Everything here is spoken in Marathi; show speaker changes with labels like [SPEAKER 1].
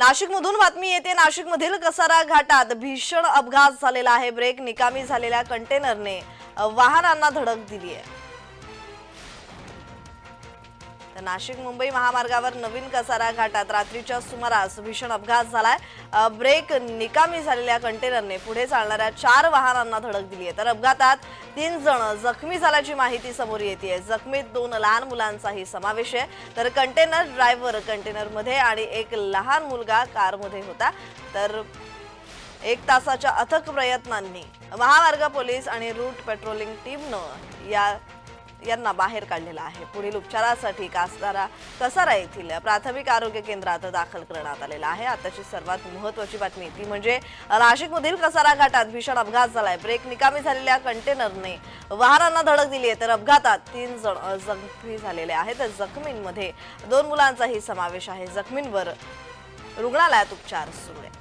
[SPEAKER 1] नाशिकमधून बातमी येते. नाशिकमधील कसारा घाटात भीषण अपघात झालेला आहे. ब्रेक निकामी झालेल्या कंटेनरने वाहनांना धडक दिली आहे. नाशिक मुंबई महामार्गावर नवीन कसारा घाटात रात्रीच्या सुमारास भीषण अपघात झालाय. ब्रेक निकामी झालेल्या कंटेनरने पुढे चालणाऱ्या चार वाहनांना धडक दिली आहे. तर अपघातात तीन जण जखमी झाल्याची माहिती समोर येते जखमीत दोन लहान मुलांचाही समावेश आहे. तर कंटेनर ड्रायव्हर कंटेनरमध्ये आणि एक लहान मुलगा कारमध्ये होता. तर एक तासाच्या अथक प्रयत्नांनी महामार्ग पोलीस आणि रूट पेट्रोलिंग टीमनं या यांना बाहेर काढलेला आहे. पुढील उपचारासाठी कासारा कसारा येथील प्राथमिक आरोग्य केंद्रात दाखल करण्यात आलेला आहे. आताची सर्वात महत्वाची बातमी ती म्हणजे नाशिकमधील कसारा घाटात भीषण अपघात झालाय. ब्रेक निकामी झालेल्या कंटेनरने वाहनांना धडक दिली आहे. तर अपघातात तीन जण जखमी झालेले आहेत. जखमींमध्ये दोन मुलांचाही समावेश आहे. जखमींवर रुग्णालयात उपचार सुरू आहे